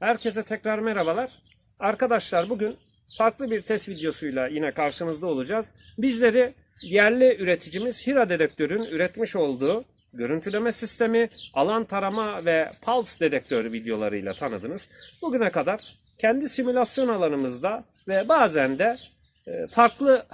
Herkese tekrar merhabalar. Arkadaşlar bugün farklı bir test videosuyla yine karşınızda olacağız. Bizleri yerli üreticimiz Hira Dedektör'ün üretmiş olduğu görüntüleme sistemi, alan tarama ve pulse dedektör videolarıyla tanıdınız. Bugüne kadar kendi simülasyon alanımızda ve bazen de e, farklı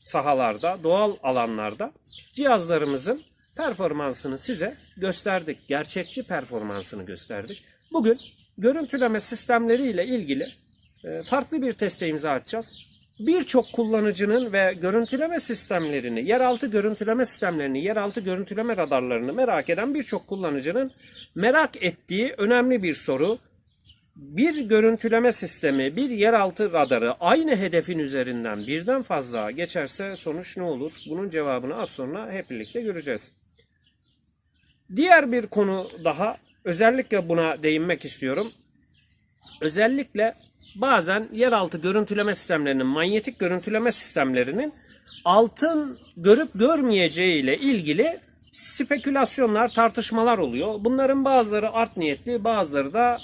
sahalarda, doğal alanlarda cihazlarımızın performansını size gösterdik. Gerçekçi performansını gösterdik. Bugün görüntüleme sistemleriyle ilgili e, farklı bir teste imza atacağız. Birçok kullanıcının ve görüntüleme sistemlerini, yeraltı görüntüleme sistemlerini, yeraltı görüntüleme radarlarını merak eden birçok kullanıcının merak ettiği önemli bir soru. Bir görüntüleme sistemi, bir yeraltı radarı aynı hedefin üzerinden birden fazla geçerse sonuç ne olur? Bunun cevabını az sonra hep birlikte göreceğiz. Diğer bir konu daha özellikle buna değinmek istiyorum. Özellikle bazen yeraltı görüntüleme sistemlerinin, manyetik görüntüleme sistemlerinin altın görüp görmeyeceği ile ilgili spekülasyonlar, tartışmalar oluyor. Bunların bazıları art niyetli, bazıları da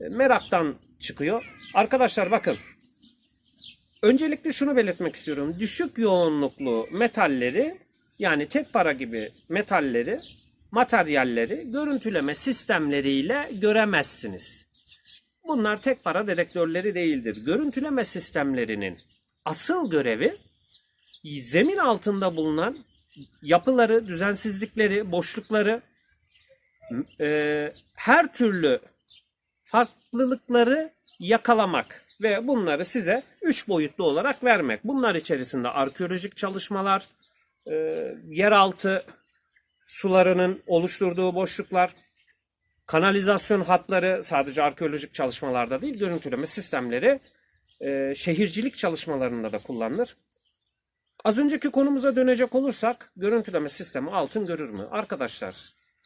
e, meraktan çıkıyor. Arkadaşlar bakın. Öncelikle şunu belirtmek istiyorum. Düşük yoğunluklu metalleri yani tek para gibi metalleri, materyalleri görüntüleme sistemleriyle göremezsiniz. Bunlar tek para dedektörleri değildir. Görüntüleme sistemlerinin asıl görevi zemin altında bulunan yapıları, düzensizlikleri, boşlukları, e, her türlü farklılıkları yakalamak ve bunları size üç boyutlu olarak vermek. Bunlar içerisinde arkeolojik çalışmalar, e, yeraltı sularının oluşturduğu boşluklar, kanalizasyon hatları sadece arkeolojik çalışmalarda değil, görüntüleme sistemleri e, şehircilik çalışmalarında da kullanılır. Az önceki konumuza dönecek olursak, görüntüleme sistemi altın görür mü? Arkadaşlar,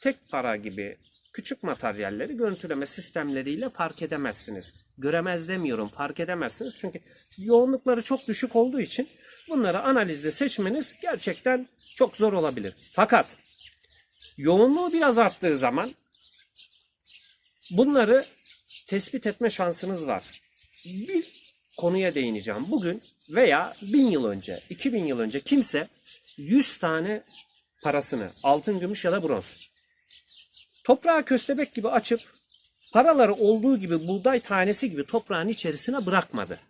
tek para gibi küçük materyalleri görüntüleme sistemleriyle fark edemezsiniz. Göremez demiyorum, fark edemezsiniz. Çünkü yoğunlukları çok düşük olduğu için bunları analizde seçmeniz gerçekten çok zor olabilir. Fakat yoğunluğu biraz arttığı zaman bunları tespit etme şansınız var. Bir konuya değineceğim. Bugün veya bin yıl önce, 2000 yıl önce kimse 100 tane parasını, altın, gümüş ya da bronz, toprağa köstebek gibi açıp paraları olduğu gibi buğday tanesi gibi toprağın içerisine bırakmadı.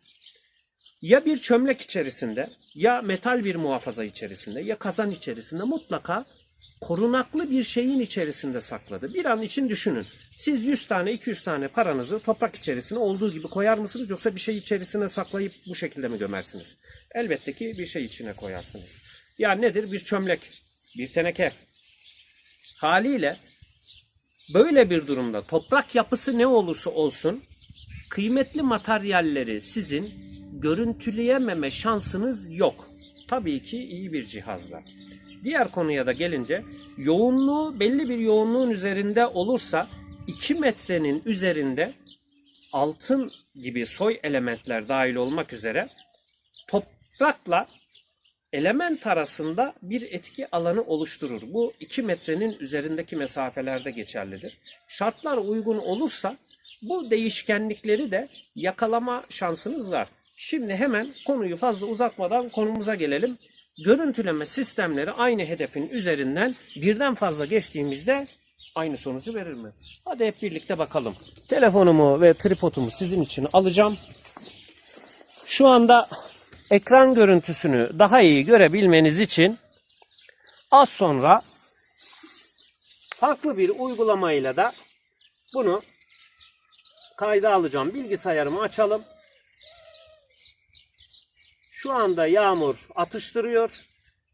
Ya bir çömlek içerisinde, ya metal bir muhafaza içerisinde, ya kazan içerisinde mutlaka korunaklı bir şeyin içerisinde sakladı. Bir an için düşünün. Siz 100 tane 200 tane paranızı toprak içerisine olduğu gibi koyar mısınız yoksa bir şey içerisine saklayıp bu şekilde mi gömersiniz? Elbette ki bir şey içine koyarsınız. Ya nedir? Bir çömlek, bir teneke. Haliyle böyle bir durumda toprak yapısı ne olursa olsun kıymetli materyalleri sizin görüntüleyememe şansınız yok. Tabii ki iyi bir cihazla. Diğer konuya da gelince yoğunluğu belli bir yoğunluğun üzerinde olursa 2 metrenin üzerinde altın gibi soy elementler dahil olmak üzere toprakla element arasında bir etki alanı oluşturur. Bu 2 metrenin üzerindeki mesafelerde geçerlidir. Şartlar uygun olursa bu değişkenlikleri de yakalama şansınız var. Şimdi hemen konuyu fazla uzatmadan konumuza gelelim. Görüntüleme sistemleri aynı hedefin üzerinden birden fazla geçtiğimizde aynı sonucu verir mi? Hadi hep birlikte bakalım. Telefonumu ve tripodumu sizin için alacağım. Şu anda ekran görüntüsünü daha iyi görebilmeniz için az sonra farklı bir uygulamayla da bunu kayda alacağım. Bilgisayarımı açalım. Şu anda yağmur atıştırıyor.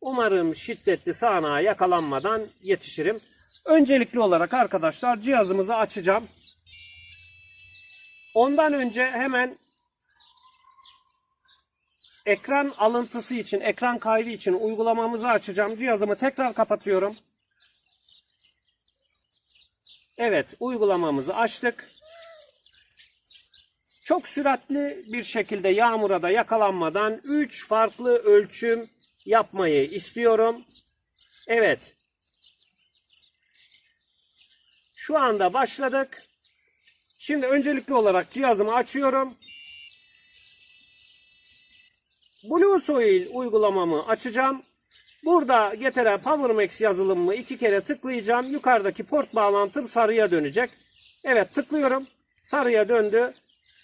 Umarım şiddetli sağanağa yakalanmadan yetişirim. Öncelikli olarak arkadaşlar cihazımızı açacağım. Ondan önce hemen ekran alıntısı için, ekran kaydı için uygulamamızı açacağım. Cihazımı tekrar kapatıyorum. Evet, uygulamamızı açtık. Çok süratli bir şekilde yağmura da yakalanmadan 3 farklı ölçüm yapmayı istiyorum. Evet. Şu anda başladık. Şimdi öncelikli olarak cihazımı açıyorum. Blue Soil uygulamamı açacağım. Burada GTR PowerMax yazılımımı iki kere tıklayacağım. Yukarıdaki port bağlantım sarıya dönecek. Evet tıklıyorum. Sarıya döndü.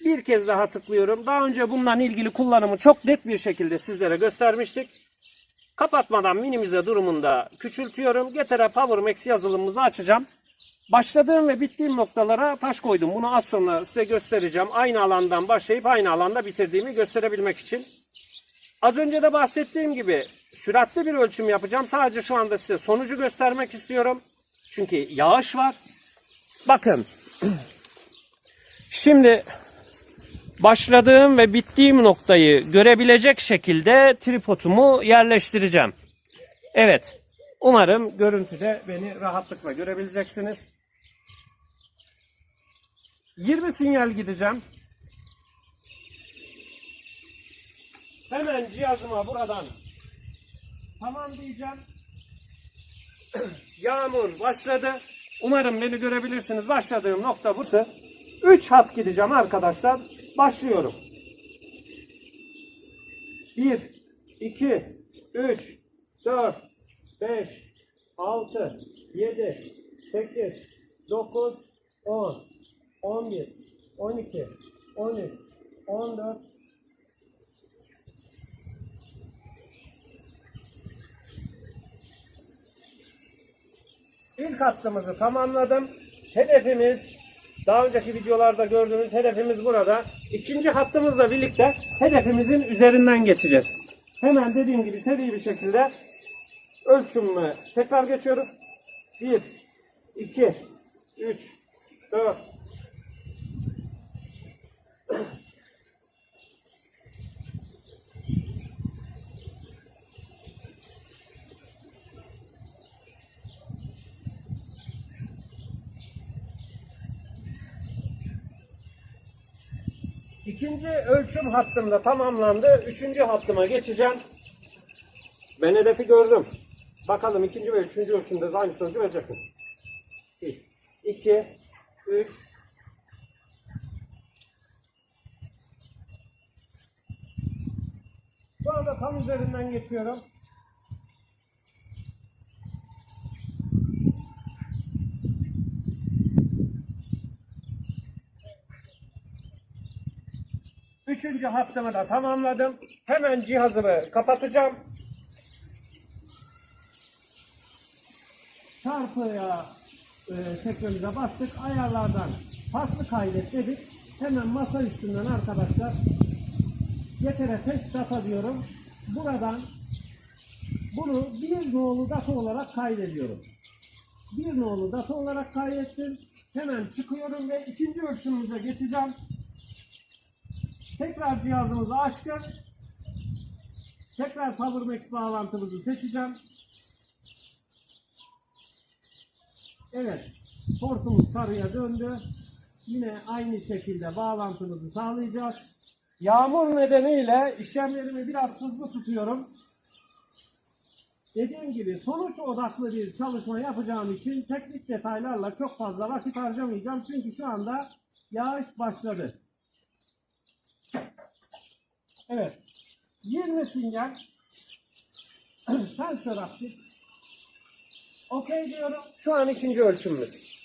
Bir kez daha tıklıyorum. Daha önce bundan ilgili kullanımı çok net bir şekilde sizlere göstermiştik. Kapatmadan minimize durumunda küçültüyorum. GTR PowerMax yazılımımızı açacağım. Başladığım ve bittiğim noktalara taş koydum. Bunu az sonra size göstereceğim. Aynı alandan başlayıp aynı alanda bitirdiğimi gösterebilmek için. Az önce de bahsettiğim gibi süratli bir ölçüm yapacağım. Sadece şu anda size sonucu göstermek istiyorum. Çünkü yağış var. Bakın. Şimdi başladığım ve bittiğim noktayı görebilecek şekilde tripodumu yerleştireceğim. Evet. Umarım görüntüde beni rahatlıkla görebileceksiniz. 20 sinyal gideceğim. Hemen cihazıma buradan tamam diyeceğim. Yağmur başladı. Umarım beni görebilirsiniz. Başladığım nokta burası. 3 hat gideceğim arkadaşlar. Başlıyorum. 1, 2, 3, 4, 5, 6, 7, 8, 9, 10, 11, 12, 13, 14, İlk hattımızı tamamladım. Hedefimiz daha önceki videolarda gördüğünüz hedefimiz burada. İkinci hattımızla birlikte hedefimizin üzerinden geçeceğiz. Hemen dediğim gibi seri bir şekilde ölçümüme tekrar geçiyorum. 1, 2, 3, 4, İkinci ölçüm hattım da tamamlandı. Üçüncü hattıma geçeceğim. Ben hedefi gördüm. Bakalım ikinci ve üçüncü ölçümde aynı sonucu verecek mi? Bir, iki, üç, Şu anda tam üzerinden geçiyorum. Üçüncü haftamı da tamamladım. Hemen cihazımı kapatacağım. Çarpıya e, sekmemize bastık. Ayarlardan farklı kaydet dedik. Hemen masa üstünden arkadaşlar Yetere test data diyorum. Buradan bunu bir nolu data olarak kaydediyorum. Bir nolu data olarak kaydettim. Hemen çıkıyorum ve ikinci ölçümümüze geçeceğim. Tekrar cihazımızı açtım. Tekrar PowerMax bağlantımızı seçeceğim. Evet. Portumuz sarıya döndü. Yine aynı şekilde bağlantımızı sağlayacağız. Yağmur nedeniyle işlemlerimi biraz hızlı tutuyorum. Dediğim gibi sonuç odaklı bir çalışma yapacağım için teknik detaylarla çok fazla vakit harcamayacağım. Çünkü şu anda yağış başladı. Evet. 20 sinyal sensör aktif. Okey diyorum. Şu an ikinci ölçümümüz.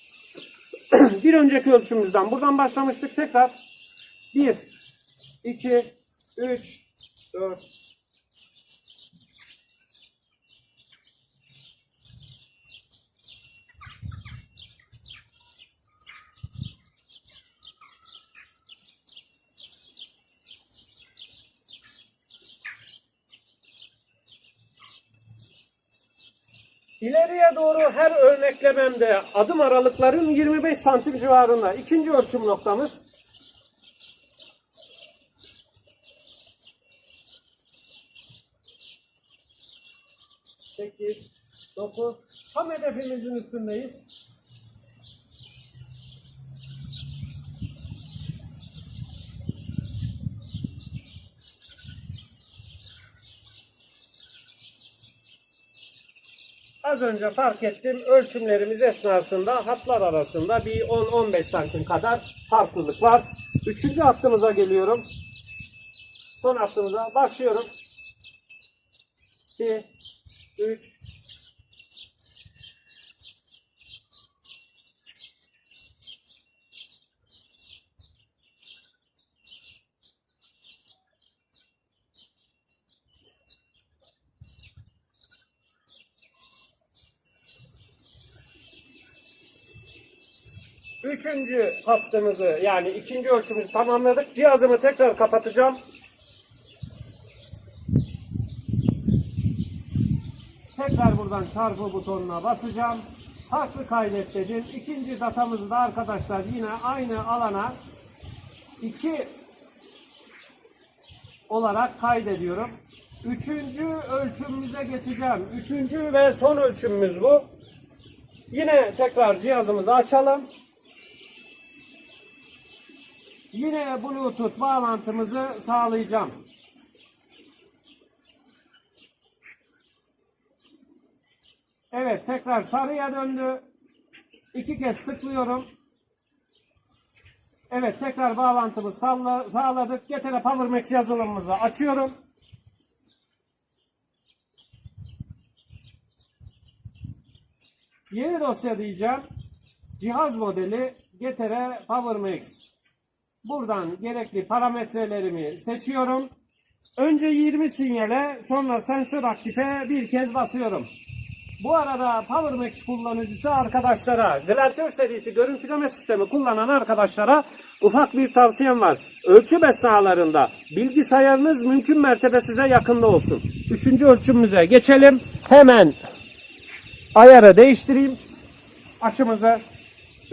bir önceki ölçümümüzden buradan başlamıştık. Tekrar 1, 2, 3, 4, İleriye doğru her örneklememde adım aralıklarım 25 santim civarında. İkinci ölçüm noktamız. Sekiz, dokuz. Tam hedefimizin üstündeyiz. Önce fark ettim ölçümlerimiz esnasında hatlar arasında bir 10-15 santim kadar farklılık var. Üçüncü hattımıza geliyorum. Son hattımıza başlıyorum. 2, 3, Üçüncü hattımızı yani ikinci ölçümüzü tamamladık. Cihazımı tekrar kapatacağım. Tekrar buradan çarpı butonuna basacağım. Farklı kaydet dedim. İkinci datamızı da arkadaşlar yine aynı alana iki olarak kaydediyorum. Üçüncü ölçümümüze geçeceğim. Üçüncü ve son ölçümümüz bu. Yine tekrar cihazımızı açalım. Yine Bluetooth bağlantımızı sağlayacağım. Evet tekrar sarıya döndü. İki kez tıklıyorum. Evet tekrar bağlantımızı sağla- sağladık. Getere PowerMax yazılımımızı açıyorum. Yeni dosya diyeceğim. Cihaz modeli Getere PowerMax. Buradan gerekli parametrelerimi seçiyorum. Önce 20 sinyale sonra sensör aktife bir kez basıyorum. Bu arada PowerMax kullanıcısı arkadaşlara, Gladiator serisi görüntüleme sistemi kullanan arkadaşlara ufak bir tavsiyem var. Ölçüm esnalarında bilgisayarınız mümkün mertebe size yakında olsun. Üçüncü ölçümümüze geçelim. Hemen ayarı değiştireyim. Açımızı.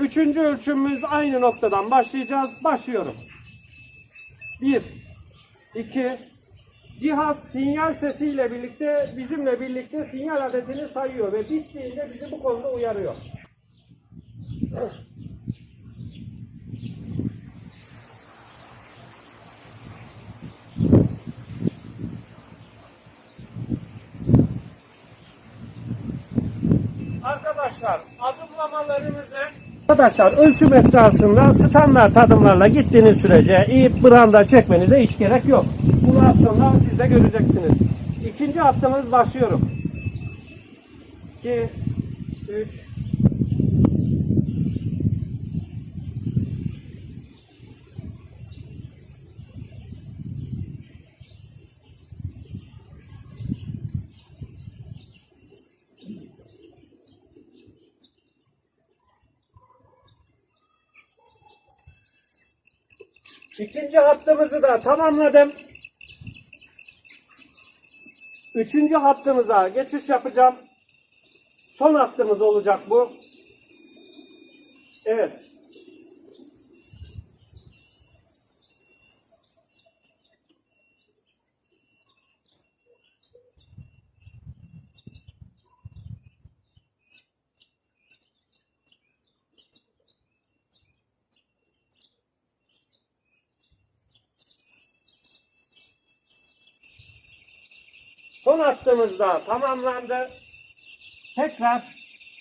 Üçüncü ölçümümüz aynı noktadan başlayacağız. Başlıyorum. Bir, iki, cihaz sinyal sesiyle birlikte bizimle birlikte sinyal adetini sayıyor ve bittiğinde bizi bu konuda uyarıyor. Arkadaşlar adımlamalarımızı Arkadaşlar ölçüm esnasında standart adımlarla gittiğiniz sürece ip branda çekmenize hiç gerek yok. Bunu sonra siz de göreceksiniz. İkinci hattımız başlıyorum. 2 3 İkinci hattımızı da tamamladım. Üçüncü hattımıza geçiş yapacağım. Son hattımız olacak bu. Evet. Son hattımız da tamamlandı. Tekrar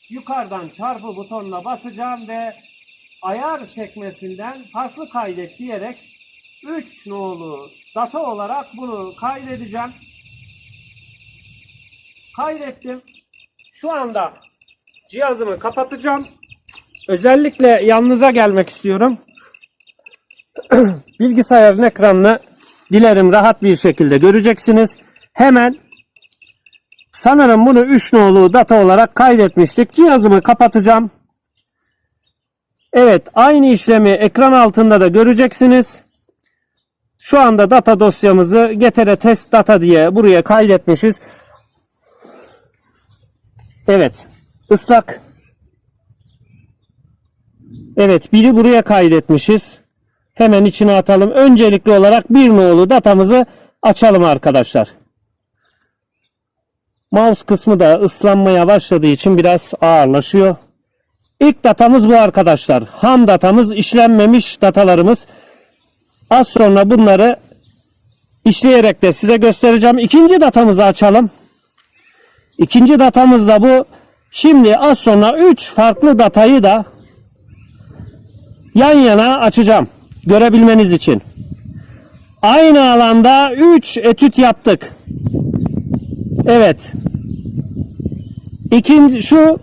yukarıdan çarpı butonuna basacağım ve ayar sekmesinden farklı kaydet diyerek 3 nolu data olarak bunu kaydedeceğim. Kaydettim. Şu anda cihazımı kapatacağım. Özellikle yanınıza gelmek istiyorum. Bilgisayarın ekranını dilerim rahat bir şekilde göreceksiniz. Hemen sanırım bunu 3 nolu data olarak kaydetmiştik. Cihazımı kapatacağım. Evet aynı işlemi ekran altında da göreceksiniz. Şu anda data dosyamızı getere test data diye buraya kaydetmişiz. Evet ıslak. Evet biri buraya kaydetmişiz. Hemen içine atalım. Öncelikli olarak bir nolu datamızı açalım arkadaşlar. Mouse kısmı da ıslanmaya başladığı için biraz ağırlaşıyor. İlk datamız bu arkadaşlar. Ham datamız, işlenmemiş datalarımız. Az sonra bunları işleyerek de size göstereceğim. İkinci datamızı açalım. İkinci datamız da bu. Şimdi az sonra 3 farklı datayı da yan yana açacağım. Görebilmeniz için. Aynı alanda 3 etüt yaptık. Evet. İkinci şu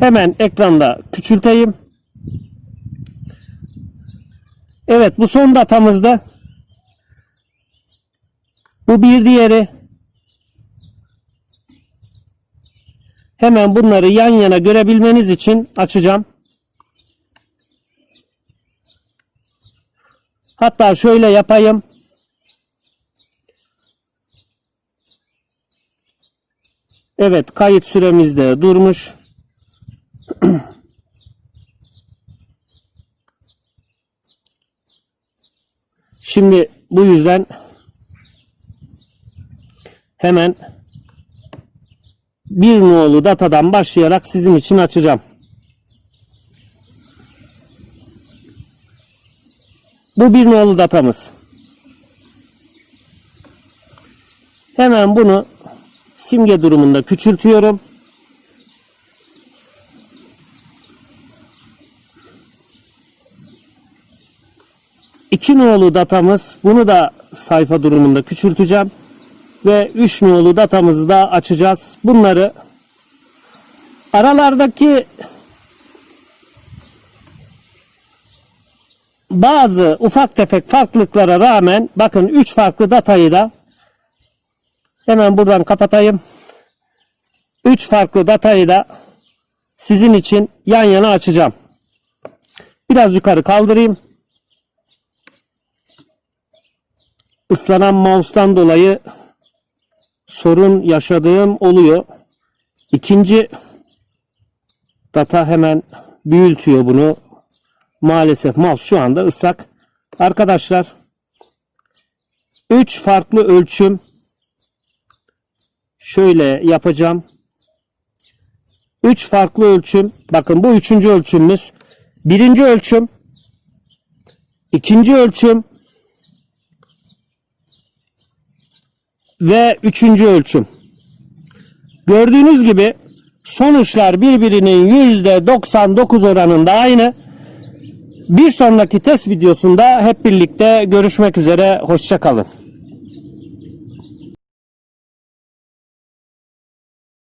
hemen ekranda küçülteyim. Evet bu son datamızda. Bu bir diğeri. Hemen bunları yan yana görebilmeniz için açacağım. Hatta şöyle yapayım. Evet kayıt süremizde durmuş. Şimdi bu yüzden hemen bir nolu datadan başlayarak sizin için açacağım. Bu bir nolu datamız. Hemen bunu simge durumunda küçültüyorum. İki nolu datamız. Bunu da sayfa durumunda küçülteceğim. Ve üç nolu datamızı da açacağız. Bunları aralardaki bazı ufak tefek farklılıklara rağmen bakın 3 farklı datayı da hemen buradan kapatayım. 3 farklı datayı da sizin için yan yana açacağım. Biraz yukarı kaldırayım. Islanan mouse'tan dolayı sorun yaşadığım oluyor. İkinci data hemen büyütüyor bunu. Maalesef mouse şu anda ıslak. Arkadaşlar 3 farklı ölçüm şöyle yapacağım. 3 farklı ölçüm. Bakın bu üçüncü ölçümümüz. Birinci ölçüm. ikinci ölçüm. Ve üçüncü ölçüm. Gördüğünüz gibi sonuçlar birbirinin %99 oranında aynı. Bir sonraki test videosunda hep birlikte görüşmek üzere. Hoşçakalın.